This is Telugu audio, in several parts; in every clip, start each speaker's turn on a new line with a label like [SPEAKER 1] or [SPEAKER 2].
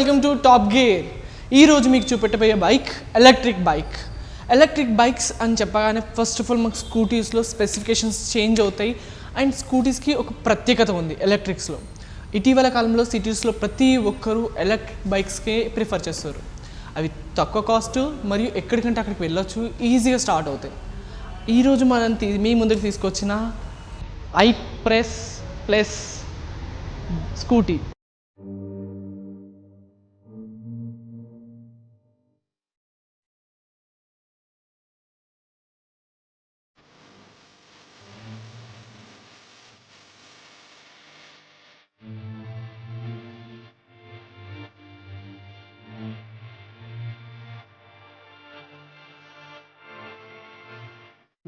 [SPEAKER 1] Welcome to top gear. ఈరోజు మీకు చూపెట్టబోయే bike electric bike. Electric bikes అని చెప్పగానే ఫస్ట్ ఆఫ్ ఆల్ మాకు స్కూటీస్లో స్పెసిఫికేషన్స్ చేంజ్ అవుతాయి. అండ్ స్కూటీస్కి ఒక ప్రత్యేకత ఉంది ఎలక్ట్రిక్స్లో. ఇటీవల కాలంలో సిటీస్లో ప్రతి ఒక్కరూ ఎలక్ట్రిక్ బైక్స్కే ప్రిఫర్ చేస్తారు. అవి తక్కువ కాస్ట్ మరియు ఎక్కడికంటే అక్కడికి వెళ్ళొచ్చు ఈజీగా స్టార్ట్ అవుతాయి. ఈరోజు మనం మీ ముందుకు తీసుకొచ్చిన ఐ ప్రెస్ ప్లస్ స్కూటీ.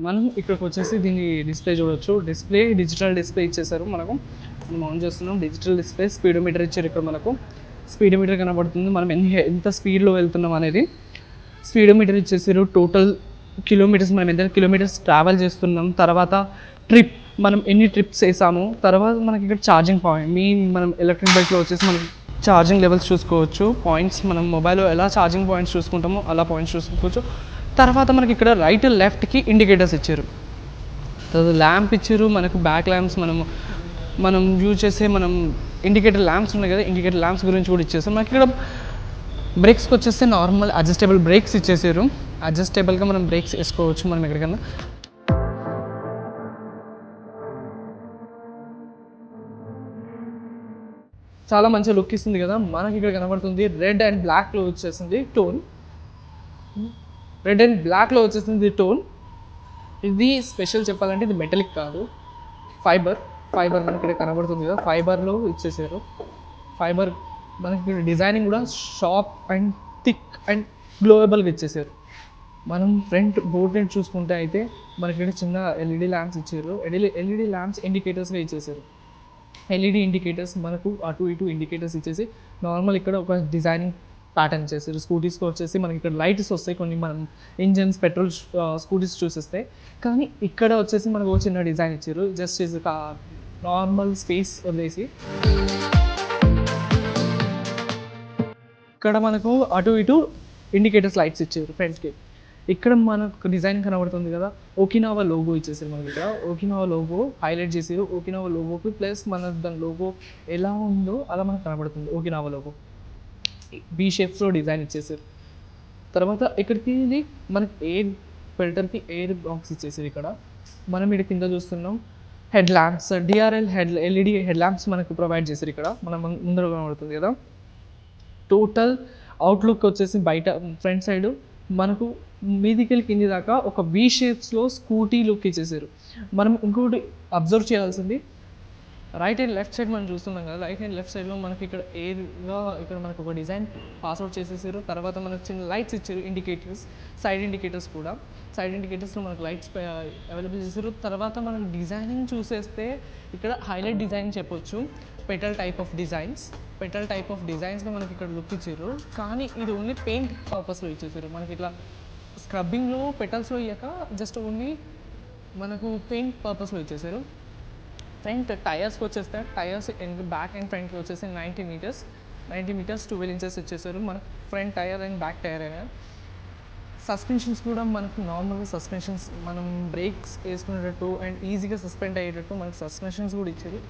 [SPEAKER 1] మనం ఇక్కడికి వచ్చేసి దీన్ని డిస్ప్లే చూడొచ్చు. డిస్ప్లే డిజిటల్ డిస్ప్లే ఇచ్చేసారు మనకు. మనం ఆన్ చేస్తున్నాం. డిజిటల్ డిస్ప్లే స్పీడోమీటర్ ఇచ్చారు ఇక్కడ మనకు. స్పీడోమీటర్ కనబడుతుంది. మనం ఎన్ని ఎంత స్పీడ్లో వెళ్తున్నాం అనేది స్పీడోమీటర్ ఇచ్చేసారు టోటల్ కిలోమీటర్స్ మనం ఎంత కిలోమీటర్స్ ట్రావెల్ చేస్తున్నాం. తర్వాత ట్రిప్ మనం ఎన్ని ట్రిప్స్ వేసాము తర్వాత మనకి ఇక్కడ ఛార్జింగ్ పాయింట్ మీ మనం ఎలక్ట్రిక్ బైక్లో వచ్చేసి మనం ఛార్జింగ్ లెవెల్స్ చూసుకోవచ్చు. పాయింట్స్ మనం మొబైల్లో ఎలా ఛార్జింగ్ పాయింట్స్ చూసుకుంటామో అలా పాయింట్స్ చూసుకోవచ్చు. తర్వాత మనకి ఇక్కడ రైట్ లెఫ్ట్కి ఇండికేటర్స్ ఇచ్చారు. తర్వాత ల్యాంప్ ఇచ్చారు మనకు బ్యాక్ ల్యాంప్స్ మనం మనం యూజ్ చేసే మనం ఇండికేటర్ ల్యాంప్స్ ఉన్నాయి కదా ఇండికేటర్ ల్యాంప్స్ గురించి కూడా ఇచ్చేసారు. మనకి ఇక్కడ బ్రేక్స్కి వచ్చేస్తే నార్మల్ అడ్జస్టబుల్ బ్రేక్స్ ఇచ్చేసారు. అడ్జస్టబుల్గా మనం బ్రేక్స్ వేసుకోవచ్చు మనం ఎక్కడికన్నా. చాలా మంచి లుక్ ఇస్తుంది కదా మనకి ఇక్కడ కనబడుతుంది రెడ్ అండ్ బ్లాక్లో వచ్చేసింది టోన్ రెడ్ అండ్ బ్లాక్లో వచ్చేసింది టోన్ ఇది స్పెషల్ చెప్పాలంటే ఇది మెటలిక్ కాదు. ఫైబర్ ఫైబర్ మనకి ఇక్కడ కనబడుతుంది కదా ఫైబర్లో ఇచ్చేసారు. ఫైబర్ మనకి ఇక్కడ డిజైనింగ్ కూడా షార్ప్ అండ్ థిక్ అండ్ గ్లోయబుల్గా ఇచ్చేసారు. మనం ఫ్రంట్ బోర్డ్ నెట్ చూసుకుంటే అయితే మనకి ఇక్కడ చిన్న ఎల్ఈడి ల్యాంప్స్ ఇచ్చారు. ఎల్ఈడి ఎల్ఈడి ల్యాంప్స్ ఇండికేటర్స్గా ఇచ్చేసారు. ఎల్ఈడి ఇండికేటర్స్ మనకు అటు ఇటు ఇండికేటర్స్ ఇచ్చేసి నార్మల్ ఇక్కడ ఒక డిజైనింగ్ ప్యాటర్న్ చేసారు స్కూటీస్కి వచ్చేసి మనకి ఇక్కడ లైట్స్ వస్తాయి. కొన్ని మనం ఇంజన్స్ పెట్రోల్ స్కూటీస్ చూసేస్తే కానీ ఇక్కడ వచ్చేసి మనకు చిన్న డిజైన్ ఇచ్చారు. జస్ట్ ఇస్ ఒక నార్మల్ స్పేస్ వదిలేసి. ఇక్కడ మనకు అటు ఇటు ఇండికేటర్స్ లైట్స్ ఇచ్చారు ఫ్రంట్కి ఇక్కడ మనకు డిజైన్ కనబడుతుంది కదా. ఓకినావా లోగో ఇచ్చేసారు మనకి ఇక్కడ. ఓకినావా లోగో హైలైట్ చేసారు ఓకినావా లోగోకి ప్లస్ మన దాని లోగో ఎలా ఉందో అలా మనకు కనబడుతుంది. ఓకినావా లోగో బీ షేప్స్లో డిజైన్ ఇచ్చేసారు. తర్వాత ఇక్కడికి ఇది మనకి ఎయిర్ ఫిల్టర్కి ఎయిర్ బాక్స్ ఇచ్చేసారు ఇక్కడ. మనం ఇక్కడ కింద చూస్తున్నాం head lamps DRL head LED head lamps మనకు ప్రొవైడ్ చేశారు ఇక్కడ. మనం ముందర కనబడుతుంది కదా. టోటల్ అవుట్లుక్ వచ్చేసి బయట ఫ్రంట్ సైడ్ మనకు మీదికెళ్ళి కింది దాకా ఒక వీ షేప్స్లో స్కూటీ లుక్ ఇచ్చేసారు. మనం ఇంకోటి అబ్జర్వ్ చేయాల్సింది రైట్ అండ్ లెఫ్ట్ సైడ్ మనం చూస్తున్నాం కదా రైట్ అండ్ లెఫ్ట్ సైడ్లో మనకి ఇక్కడ ఎయిర్గా ఇక్కడ మనకు ఒక డిజైన్ పాస్అవుట్ చేసేసారు. తర్వాత మనకు చిన్న లైట్స్ ఇచ్చారు ఇండికేటర్స్ సైడ్ ఇండికేటర్స్ కూడా. సైడ్ ఇండికేటర్స్లో మనకు లైట్స్ అవైలబుల్ చేశారు తర్వాత మనం డిజైనింగ్ చూసేస్తే ఇక్కడ హైలైట్ డిజైన్ చెప్పొచ్చు. Petal type of designs petal type of డిజైన్స్లో మనకి ఇక్కడ లుక్ ఇచ్చారు. కానీ ఇది ఓన్లీ పెయింట్ పర్పస్లో ఇచ్చేసారు. మనకి ఇట్లా స్క్రబ్బింగ్లో పెటల్స్లో ఇయ్యాక జస్ట్ ఓన్లీ మనకు పెయింట్ పర్పస్లో ఇచ్చేసారు. ఫ్రంట్ టైర్స్కి వచ్చేస్తే టైర్స్ బ్యాక్ అండ్ ఫ్రంట్కి వచ్చేసి ninety metres ninety metres twelve inches ఇచ్చేసారు మన front tyre and back tyre అయినా. సస్పెన్షన్స్ కూడా మనకు నార్మల్గా సస్పెన్షన్స్ మనం బ్రేక్స్ వేసుకునేటట్టు అండ్ ఈజీగా సస్పెండ్ అయ్యేటట్టు మనకు సస్పెన్షన్స్ కూడా ఇచ్చారు.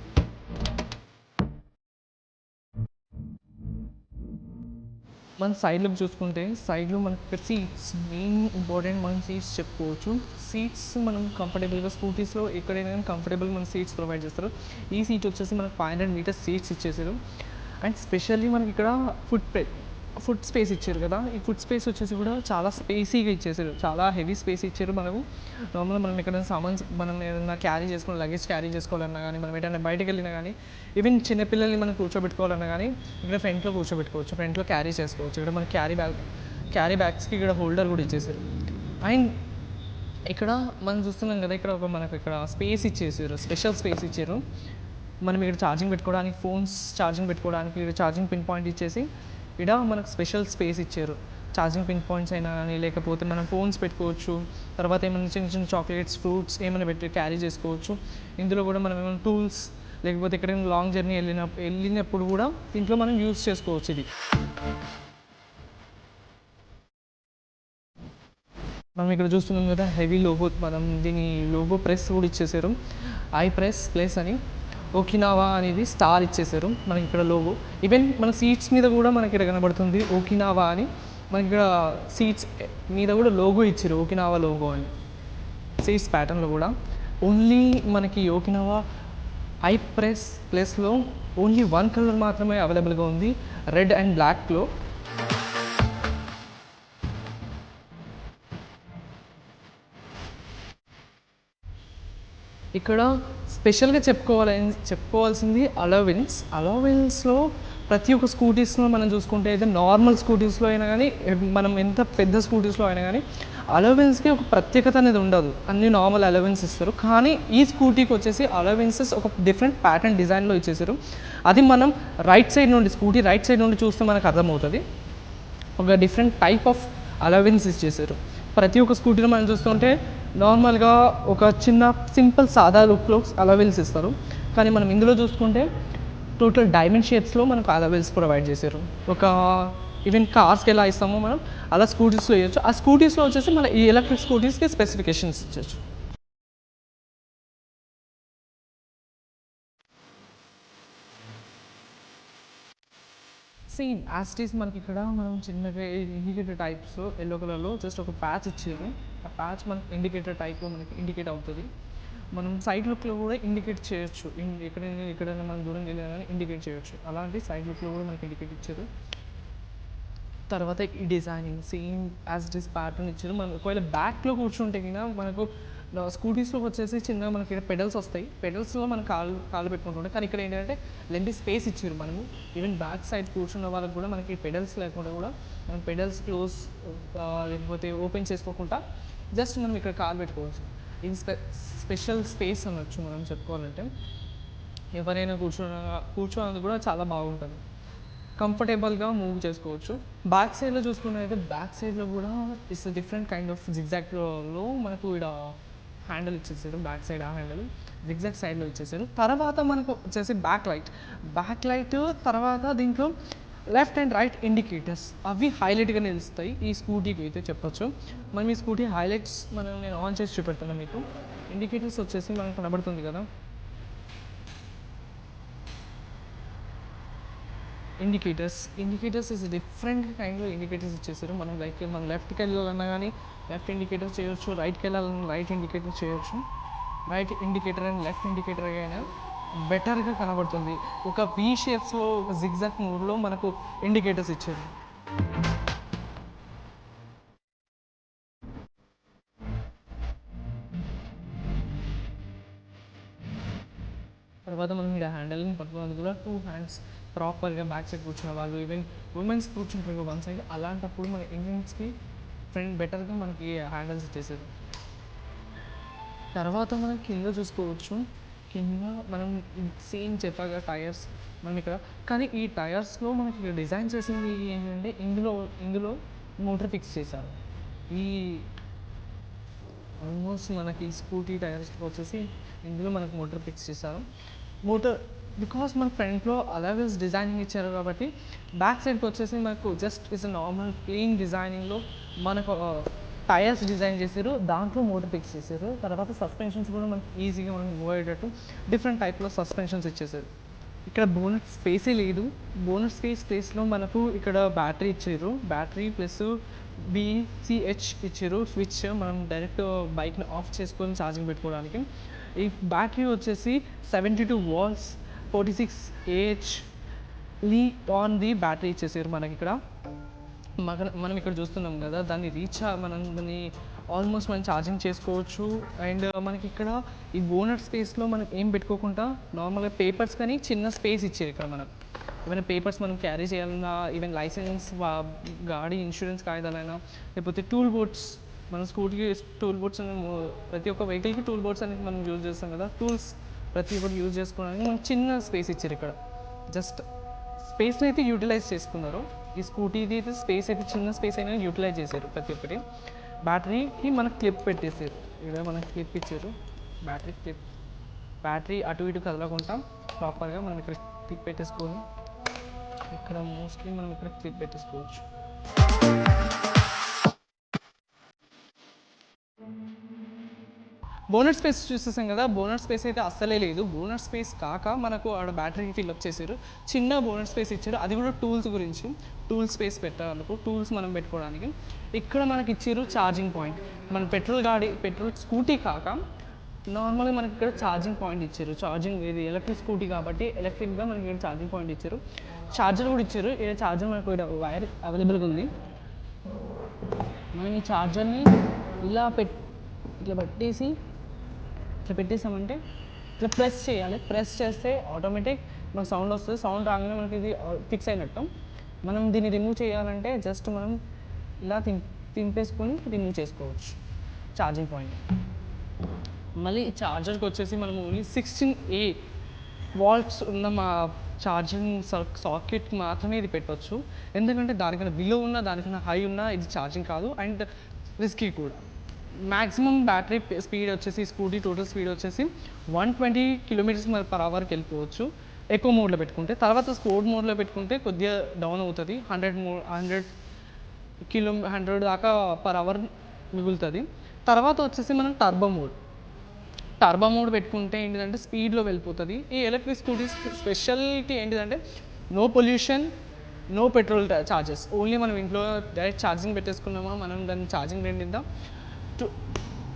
[SPEAKER 1] మన సైడ్లో చూసుకుంటే సైడ్లో మనకి సీట్స్ మెయిన్ ఇంపార్టెంట్ మనం సీట్స్ చెప్పుకోవచ్చు. సీట్స్ మనం కంఫర్టబుల్గా స్కూటీస్లో ఎక్కడైనా కంఫర్టబుల్ మన సీట్స్ ప్రొవైడ్ చేస్తారు. ఈ సీట్ వచ్చేసి మనకు ఫైవ్ హండ్రెడ్ మీటర్స్ సీట్స్ ఇచ్చేసారు. అండ్ స్పెషల్లీ మనకి ఇక్కడ ఫుడ్ ప్రే ఫుడ్ స్పేస్ ఇచ్చారు కదా. ఈ ఫుడ్ స్పేస్ వచ్చేసి కూడా చాలా స్పేసీగా ఇచ్చేసారు. చాలా హెవీ స్పేస్ ఇచ్చారు మనకు నార్మల్గా మనం ఎక్కడైనా సామాన్స్ మనం ఏదైనా క్యారీ చేసుకోవాలి లగేజ్ క్యారీ చేసుకోవాలన్నా కానీ మనం ఎటైనా బయటకు వెళ్ళినా కానీ ఈవెన్ చిన్నపిల్లల్ని మనం కూర్చోబెట్టుకోవాలన్నా కానీ ఇక్కడ ఫ్రంట్లో కూర్చోబెట్టుకోవచ్చు. ఫ్రంట్లో క్యారీ చేసుకోవచ్చు. ఇక్కడ మన క్యారీ బ్యాగ్ క్యారీ బ్యాగ్స్కి ఇక్కడ హోల్డర్ కూడా ఇచ్చేసారు. అండ్ ఇక్కడ మనం చూస్తున్నాం కదా ఇక్కడ ఒక మనకు ఇక్కడ స్పేస్ ఇచ్చేసారు. స్పెషల్ స్పేస్ ఇచ్చారు. మనం ఇక్కడ ఛార్జింగ్ పెట్టుకోవడానికి ఫోన్స్ ఛార్జింగ్ పెట్టుకోవడానికి ఇక్కడ ఛార్జింగ్ పిన్ పాయింట్ ఇచ్చేసి ఇక్కడ మనకు స్పెషల్ స్పేస్ ఇచ్చారు. ఛార్జింగ్ పిన్ పాయింట్స్ అయినా కానీ లేకపోతే మనం ఫోన్స్ పెట్టుకోవచ్చు. తర్వాత ఏమైనా చిన్న చిన్న చాక్లెట్స్ ఫ్రూట్స్ ఏమైనా పెట్టి క్యారీ చేసుకోవచ్చు. ఇందులో కూడా మనం ఏమైనా టూల్స్ లేకపోతే ఎక్కడైనా లాంగ్ జర్నీ వెళ్ళిన వెళ్ళినప్పుడు కూడా దీంట్లో మనం యూస్ చేసుకోవచ్చు ఇది. మనం ఇక్కడ చూస్తున్నాం కదా హెవీ లోగో మనం దీని లోగో ప్రెస్ కూడా ఇచ్చేసారు. ఐ ప్రెస్ ప్లేస్ అని ఓకినావా అనేది స్టార్ ఇచ్చేసారు మనకి ఇక్కడ లోగో. ఈవెన్ మన సీట్స్ మీద కూడా మనకి ఇక్కడ కనబడుతుంది ఓకినావా అని. మనకి ఇక్కడ సీట్స్ మీద కూడా లోగో ఇచ్చారు ఓకినావా లోగో అని. సీట్స్ ప్యాటర్న్లో కూడా. ఓన్లీ మనకి ఓకినావా ఐ ప్రెస్ ప్లస్లో ఓన్లీ వన్ కలర్ మాత్రమే అవైలబుల్గా ఉంది. రెడ్ అండ్ బ్లాక్లో ఇక్కడ స్పెషల్గా చెప్పుకోవాలి చెప్పుకోవాల్సింది అలవెన్స్ అలవెన్స్లో ప్రతి ఒక్క స్కూటీస్లో మనం చూసుకుంటే అయితే నార్మల్ స్కూటీస్లో అయినా కానీ మనం ఎంత పెద్ద స్కూటీస్లో అయినా కానీ అలవెన్స్కి ఒక ప్రత్యేకత అనేది ఉండదు. అన్ని నార్మల్ అలవెన్స్ ఇస్తారు. కానీ ఈ స్కూటీకి వచ్చేసి అలవెన్సెస్ ఒక డిఫరెంట్ ప్యాటర్న్ డిజైన్లో ఇచ్చేసారు. అది మనం రైట్ సైడ్ నుండి స్కూటీ రైట్ సైడ్ నుండి చూస్తే మనకు అర్థమవుతుంది. ఒక డిఫరెంట్ టైప్ ఆఫ్ అలవెన్స్ ఇచ్చేసారు. ప్రతి ఒక్క స్కూటీలో మనం చూస్తుంటే నార్మల్గా ఒక చిన్న సింపుల్ సాదా లుక్లో అలవెల్స్ ఇస్తారు. కానీ మనం ఇందులో చూసుకుంటే టోటల్ డైమండ్ షేప్స్లో మనకు అలవెల్స్ ప్రొవైడ్ చేశారు. ఒక ఈవెన్ కార్స్కి ఎలా ఇస్తామో మనం అలా స్కూటీస్లో ఇవ్వచ్చు ఆ స్కూటీస్లో వచ్చేసి మన ఈ ఎలక్ట్రిక్ స్కూటీస్కి స్పెసిఫికేషన్స్ ఇవ్వచ్చు సేమ్ యాస్టీస్ మనకి ఇక్కడ మనం చిన్నగా ఇండికేటర్ టైప్స్ ఎల్లో కలర్లో జస్ట్ ఒక ప్యాచ్ ఇచ్చారు. ఆ ప్యాచ్ మనకి ఇండికేటర్ టైప్లో మనకి ఇండికేట్ అవుతుంది. మనం సైడ్ లుక్లో కూడా ఇండికేట్ చేయొచ్చు. ఎక్కడైనా ఎక్కడైనా మనం దూరం వెళ్ళినా కానీ ఇండికేట్ చేయొచ్చు. అలాంటి సైడ్ లుక్లో కూడా మనకి ఇండికేట్ ఇచ్చారు. తర్వాత ఈ designing same as this pattern ఇచ్చారు. మనం ఒకవేళ బ్యాక్లో కూర్చుంటే కింద మనకు స్కూటీస్లో వచ్చేసి చిన్న మనకి ఇక్కడ పెడల్స్ వస్తాయి. పెడల్స్లో మనం కాళ్ళు కాళ్ళు పెట్టుకుంటుండే కానీ ఇక్కడ ఏంటంటే లెండి స్పేస్ ఇచ్చారు మనము. ఈవెన్ బ్యాక్ సైడ్ కూర్చున్న వాళ్ళకి కూడా మనకి పెడల్స్ లేకుండా కూడా మనం పెడల్స్ క్లోజ్ లేకపోతే ఓపెన్ చేసుకోకుండా జస్ట్ మనం ఇక్కడ కాలు పెట్టుకోవచ్చు. ఇది స్పె స్పెషల్ స్పేస్ అనొచ్చు మనం చెప్పుకోవాలంటే. ఎవరైనా కూర్చున్న కూర్చోడానికి కూడా చాలా బాగుంటుంది. కంఫర్టబుల్గా మూవ్ చేసుకోవచ్చు. బ్యాక్ సైడ్లో చూసుకున్నట్టయితే బ్యాక్ సైడ్లో కూడా ఇట్స్ డిఫరెంట్ కైండ్ ఆఫ్ జిగ్జాక్లో మనకు ఇక్కడ హ్యాండిల్ ఇచ్చేసారు బ్యాక్ సైడ్ ఆ హ్యాండిల్. జిగ్జాక్ సైడ్లో ఇచ్చేసారు. తర్వాత మనకు వచ్చేసి బ్యాక్ లైట్ బ్యాక్ లైట్ తర్వాత దీంట్లో లెఫ్ట్ అండ్ రైట్ ఇండికేటర్స్ అవి హైలైట్గా నిలుస్తాయి ఈ స్కూటీకి అయితే చెప్పొచ్చు. మనం ఈ స్కూటీ హైలైట్స్ మనం నేను ఆన్ చేసి చూపెడతాను మీకు. ఇండికేటర్స్ వచ్చేసి మనకు కనబడుతుంది కదా. ఇండికేటర్స్ ఇండికేటర్స్ ఇస్ డిఫరెంట్ కైండ్లో ఇండికేటర్స్ ఇచ్చేసారు. మనం లైక్ మనం లెఫ్ట్కి వెళ్ళాలన్నా కానీ లెఫ్ట్ ఇండికేటర్ చేయొచ్చు రైట్కి వెళ్ళాలన్నా రైట్ ఇండికేటర్ చేయొచ్చు. Right indicator and left indicator అయినా బెటర్గా కనబడుతుంది. ఒక వీ షేప్స్లో ఒక జిగ్జాక్ మూడ్లో మనకు ఇండికేటర్స్ ఇచ్చారు. తర్వాత మనం ఇక్కడ హ్యాండిల్ని పట్టుకున్నది కూడా టూ హ్యాండ్స్ ప్రాపర్గా బ్యాక్ సైడ్ కూర్చున్న వాళ్ళు. ఈవెన్ ఉమెన్స్ కూర్చుంటారు వన్ సైడ్ అలాంటప్పుడు మన ఇండియన్స్కి ఫ్రెండ్ బెటర్గా మనకి హ్యాండిల్స్ ఇచ్చేసారు తర్వాత మనం కింద చూసుకోవచ్చు. కింద మనం సేమ్ చెప్పాగా టైర్స్ మనం ఇక్కడ కానీ ఈ టైర్స్లో మనకి ఇక్కడ డిజైన్ చేసింది ఏంటంటే ఇందులో ఇందులో మోటార్ ఫిక్స్ చేశారు. ఈ ఆల్మోస్ట్ మనకి స్కూటీ టైర్స్ వచ్చేసి ఇందులో మనకు మోటార్ ఫిక్స్ చేశారు. మోటార్ బికాస్ మన ఫ్రంట్లో అలవెల్స్ డిజైనింగ్ ఇచ్చారు కాబట్టి బ్యాక్ సైడ్కి వచ్చేసి మనకు జస్ట్ ఇస్ నార్మల్ ప్లెయిన్ డిజైనింగ్లో మనకు టైర్స్ డిజైన్ చేసారు దాంట్లో మోటార్ ఫిక్స్ చేశారు. తర్వాత సస్పెన్షన్స్ కూడా మనకి ఈజీగా మనకి మూవ్ అయ్యేటట్టు డిఫరెంట్ టైప్లో సస్పెన్షన్స్ ఇచ్చేసారు ఇక్కడ బోనట్ స్పేసే లేదు. బోనట్ స్పేస్ స్పేస్లో మనకు ఇక్కడ బ్యాటరీ ఇచ్చారు. బ్యాటరీ ప్లస్ బీసీహెచ్ ఇచ్చారు. స్విచ్ మనం డైరెక్ట్ బైక్ని ఆఫ్ చేసుకొని ఛార్జింగ్ పెట్టుకోవడానికి. ఈ బ్యాటరీ వచ్చేసి seventy two volts forty six AH li ion the battery ఇచ్చేసారు మనకి ఇక్కడ. మన మనం ఇక్కడ చూస్తున్నాం కదా దాన్ని రీచ్ మనం దాన్ని ఆల్మోస్ట్ మనం ఛార్జింగ్ చేసుకోవచ్చు. అండ్ మనకి ఇక్కడ ఈ బోనట్ స్పేస్లో మనం ఏం పెట్టుకోకుండా నార్మల్గా పేపర్స్ కానీ చిన్న స్పేస్ ఇచ్చారు ఇక్కడ మనకు ఏమైనా పేపర్స్ మనం క్యారీ చేయాలన్నా ఈవెన్ లైసెన్స్ గాడి ఇన్సూరెన్స్ కాగితాలైనా లేకపోతే టూల్ బోర్డ్స్ మన స్కూటీకి టూల్ బోర్డ్స్ ప్రతి ఒక్క వెహికల్కి టూల్ బోర్డ్స్ అనేది మనం యూజ్ చేస్తాం కదా. టూల్స్ ప్రతి ఒక్కటి యూజ్ చేసుకోవడానికి మనకు చిన్న స్పేస్ ఇచ్చారు ఇక్కడ. జస్ట్ స్పేస్ని అయితే యూటిలైజ్ చేసుకున్నారు. ఈ స్కూటీది అయితే స్పేస్ అయితే చిన్న స్పేస్ అయినా యూటిలైజ్ చేశారు ప్రతి ఒక్కటి. బ్యాటరీకి మనకు క్లిప్ పెట్టేసారు ఇక్కడ మనకి క్లిప్ ఇచ్చారు. Battery clip. బ్యాటరీ అటు ఇటు కదలకుండా ప్రాపర్గా మనం ఇక్కడ క్లిప్ పెట్టేసుకొని ఇక్కడ మోస్ట్లీ మనం ఇక్కడ క్లిప్ పెట్టేసుకోవచ్చు. బోనర్ స్పేస్ చూసేసాం కదా బోనర్ స్పేస్ అయితే అస్సలే లేదు. బోనర్ స్పేస్ కాక మనకు ఆడ బ్యాటరీ ఫిల్అప్ చేశారు. చిన్న బోనర్ స్పేస్ ఇచ్చారు. అది కూడా టూల్స్ గురించి టూల్ స్పేస్ పెట్టాలనుకో టూల్స్ మనం పెట్టుకోవడానికి. ఇక్కడ మనకి ఇచ్చారు ఛార్జింగ్ పాయింట్. మన పెట్రోల్ గాడి పెట్రోల్ స్కూటీ కాక నార్మల్గా మనకి ఇక్కడ ఛార్జింగ్ పాయింట్ ఇచ్చారు. ఛార్జింగ్ ఇది ఎలక్ట్రిక్ స్కూటీ కాబట్టి ఎలక్ట్రిక్గా మనకి ఇక్కడ ఛార్జింగ్ పాయింట్ ఇచ్చారు. ఛార్జర్ కూడా ఇచ్చారు. ఇక్కడ ఛార్జర్ మనకు ఇక్కడ వైర్ అవైలబుల్గా ఉంది. మనం ఈ ఛార్జర్ని ఇలా పెట్ ఇట్లా పెట్టేసి ఇట్లా పెట్టేసామంటే ఇట్లా ప్రెస్ చేయాలి. ప్రెస్ చేస్తే ఆటోమేటిక్ మనకు సౌండ్ వస్తుంది. సౌండ్ రాగానే మనకి ఇది ఫిక్స్ అయినట్టు. మనం దీన్ని రిమూవ్ చేయాలంటే జస్ట్ మనం ఇలా తిం తింపేసుకొని రిమూవ్ చేసుకోవచ్చు. ఛార్జింగ్ పాయింట్ మళ్ళీ ఛార్జర్కి వచ్చేసి మనం ఓన్లీ సిక్స్టీన్ ఏ వాల్ట్స్ ఉన్న మా ఛార్జింగ్ సాకెట్ మాత్రమే ఇది పెట్టవచ్చు ఎందుకంటే దానికన్నా బిలో ఉన్న దానికన్నా హై ఉన్న ఇది ఛార్జింగ్ కాదు. అండ్ రిస్కీ కూడా. మ్యాక్సిమం బ్యాటరీ స్పీడ్ వచ్చేసి స్కూటీ టోటల్ స్పీడ్ వచ్చేసి వన్ ట్వంటీ కిలోమీటర్స్ పర్ అవర్కి వెళ్ళిపోవచ్చు. ఎక్కువ మోడ్లో పెట్టుకుంటే. తర్వాత స్పోర్ట్ మోడ్లో పెట్టుకుంటే కొద్దిగా డౌన్ అవుతుంది. హండ్రెడ్ మో హండ్రెడ్ కిలో హండ్రెడ్ దాకా పర్ అవర్ మిగులుతుంది. తర్వాత వచ్చేసి మనం టర్బో మోడ్. టర్బో మోడ్ పెట్టుకుంటే ఏంటిదంటే స్పీడ్లో వెళ్ళిపోతుంది. ఈ ఎలక్ట్రిక్ స్కూటీస్ స్పెషాలిటీ ఏంటిదంటే no pollution no petrol charges. Only మనం ఇంట్లో డైరెక్ట్ ఛార్జింగ్ పెట్టేసుకున్నామా? మనం దాన్ని ఛార్జింగ్ రెండిందా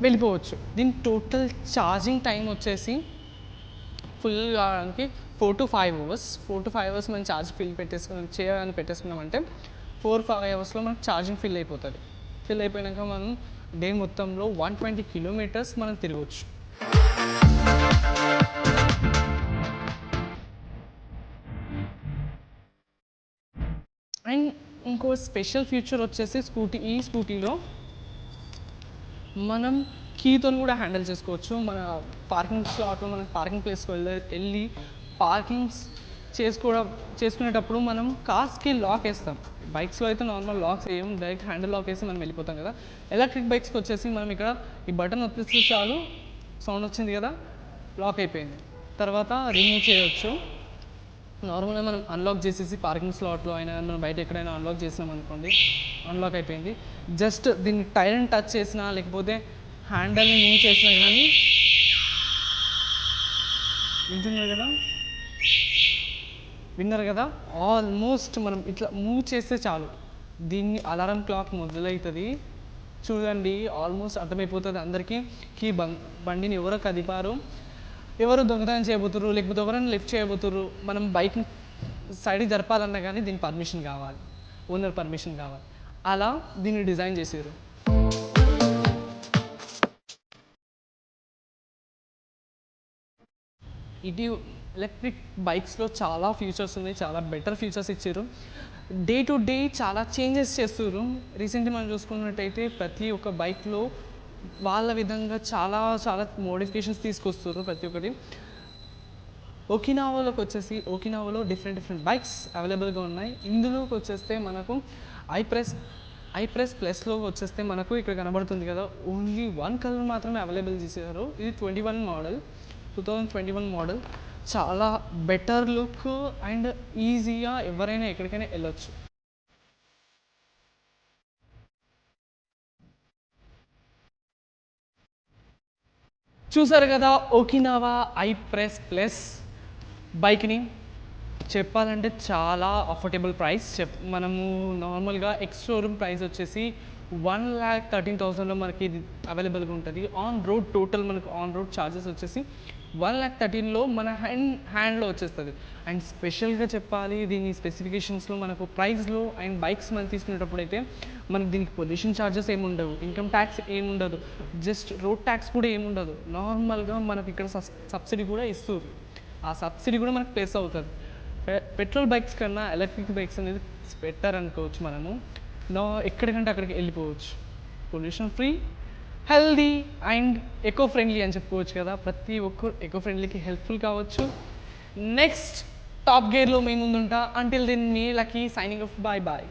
[SPEAKER 1] వెళ్ళిపోవచ్చు. దీని టోటల్ ఛార్జింగ్ టైం వచ్చేసి ఫుల్ కావడానికి four to five hours four to five hours మనం ఛార్జ్ ఫిల్ పెట్టేసుకుని చేయాలని పెట్టేసుకున్నామంటే ఫోర్ ఫైవ్ అవర్స్లో మనకు ఛార్జింగ్ ఫిల్ అయిపోతుంది. ఫిల్ అయిపోయాక మనం డే మొత్తంలో వన్ ట్వంటీ కిలోమీటర్స్ మనం తిరగవచ్చు అండ్ ఇంకో స్పెషల్ ఫీచర్ వచ్చేసి స్కూటీ ఈ స్కూటీలో మనం కీతో కూడా హ్యాండిల్ చేసుకోవచ్చు. మన పార్కింగ్ స్లాట్లో మనం పార్కింగ్ ప్లేస్కి వెళ్ళి వెళ్ళి పార్కింగ్స్ చేసుకోవడం చేసుకునేటప్పుడు మనం కార్స్కి లాక్ వేస్తాం. బైక్స్లో అయితే నార్మల్ లాక్స్ వేయం డైరెక్ట్ హ్యాండిల్ లాక్ వేసి మనం వెళ్ళిపోతాం కదా. ఎలక్ట్రిక్ బైక్స్కి వచ్చేసి మనం ఇక్కడ ఈ బటన్ వచ్చేసి చాలు సౌండ్ వచ్చింది కదా లాక్ అయిపోయింది. తర్వాత రిమూవ్ చేయొచ్చు. నార్మల్గా మనం అన్లాక్ చేసేసి పార్కింగ్ స్లాట్లో అయినా మనం బయట ఎక్కడైనా అన్లాక్ చేసినాం అనుకోండి అన్లాక్ అయిపోయింది. జస్ట్ దీన్ని టైర్ని టచ్ చేసినా లేకపోతే హ్యాండల్ని మూవ్ చేసినా కానీ వింటున్నారు కదా? విన్నారు కదా? ఆల్మోస్ట్ మనం ఇట్లా మూవ్ చేస్తే చాలు. దీన్ని అలారం క్లాక్ మొదలవుతుంది చూడండి ఆల్మోస్ట్ అర్థమైపోతుంది అందరికీ. కీ బండిని ఎవరో కదిపారు. ఎవరు దొంగతనం చేయబోతున్నారు లేకపోతే ఎవరైనా లిఫ్ట్ చేయబోతున్నారు మనం బైక్ని సైడ్కి జరపాలన్నా కానీ దీని పర్మిషన్ కావాలి. ఓనర్ పర్మిషన్ కావాలి. అలా దీన్ని డిజైన్ చేసారు ఇది ఎలక్ట్రిక్ బైక్స్లో చాలా ఫీచర్స్ ఉన్నాయి చాలా బెటర్ ఫీచర్స్ ఇచ్చారు. డే టు డే చాలా చేంజెస్ చేస్తున్నారు రీసెంట్గా మనం చూసుకున్నట్టయితే ప్రతి ఒక్క బైక్లో వాళ్ళ విధంగా చాలా చాలా మోడిఫికేషన్స్ తీసుకొస్తున్నారు ప్రతి ఒక్కటి. ఒకినావోలోకి వచ్చేసి ఒకినావోలో డిఫరెంట్ డిఫరెంట్ బైక్స్ అవైలబుల్గా ఉన్నాయి. ఇందులోకి వచ్చేస్తే మనకు ఐప్రెస్ ఐప్రెస్ ప్లస్లో వచ్చేస్తే మనకు ఇక్కడ కనబడుతుంది కదా. ఓన్లీ వన్ కలర్ మాత్రమే అవైలబుల్ చేశారు. ఇది twenty one model two thousand twenty one model చాలా బెటర్ లుక్ అండ్ ఈజీగా ఎవరైనా ఎక్కడికైనా వెళ్ళొచ్చు. చూసారు కదా ఓకినావా ఐ ప్రెస్ ప్లస్ బైక్ని? చెప్పాలంటే చాలా అఫోర్డబుల్ ప్రైస్. చెప్ మనము నార్మల్గా ఎక్స్ షోరూమ్ ప్రైస్ వచ్చేసి వన్ ల్యాక్ థర్టీన్ థౌసండ్లో మనకి ఇది అవైలబుల్గా ఉంటుంది. ఆన్ రోడ్ టోటల్ మనకు ఆన్ రోడ్ ఛార్జెస్ వచ్చేసి వన్ ల్యాక్ థర్టీన్లో మన హ్యాండ్ హ్యాండ్లో వచ్చేస్తుంది. అండ్ స్పెషల్గా చెప్పాలి దీని స్పెసిఫికేషన్స్లో మనకు ప్రైస్లో అండ్ బైక్స్ మనం తీసుకునేటప్పుడు అయితే మనకు దీనికి పొల్యూషన్ ఛార్జెస్ ఏముండవు ఉండవు ఇన్కమ్ ట్యాక్స్ ఏముండదు జస్ట్ రోడ్ ట్యాక్స్ కూడా ఏమి ఉండదు నార్మల్గా మనకి ఇక్కడ సబ్సిడీ కూడా ఇస్తుంది. ఆ సబ్సిడీ కూడా మనకు ప్లేస్ అవుతుంది. పెట్రోల్ బైక్స్ కన్నా ఎలక్ట్రిక్ బైక్స్ అనేది బెటర్ అనుకోవచ్చు మనము. నా ఎక్కడికంటే అక్కడికి వెళ్ళిపోవచ్చు. Pollution free healthy and eco friendly అని చెప్పుకోవచ్చు కదా. ప్రతి ఒక్కరు ఎకో ఫ్రెండ్లీకి హెల్ప్ఫుల్ కావచ్చు. నెక్స్ట్ టాప్ గేర్లో మేము ముందుంటా అంటిల్ దెన్ మీ Lucky signing off bye bye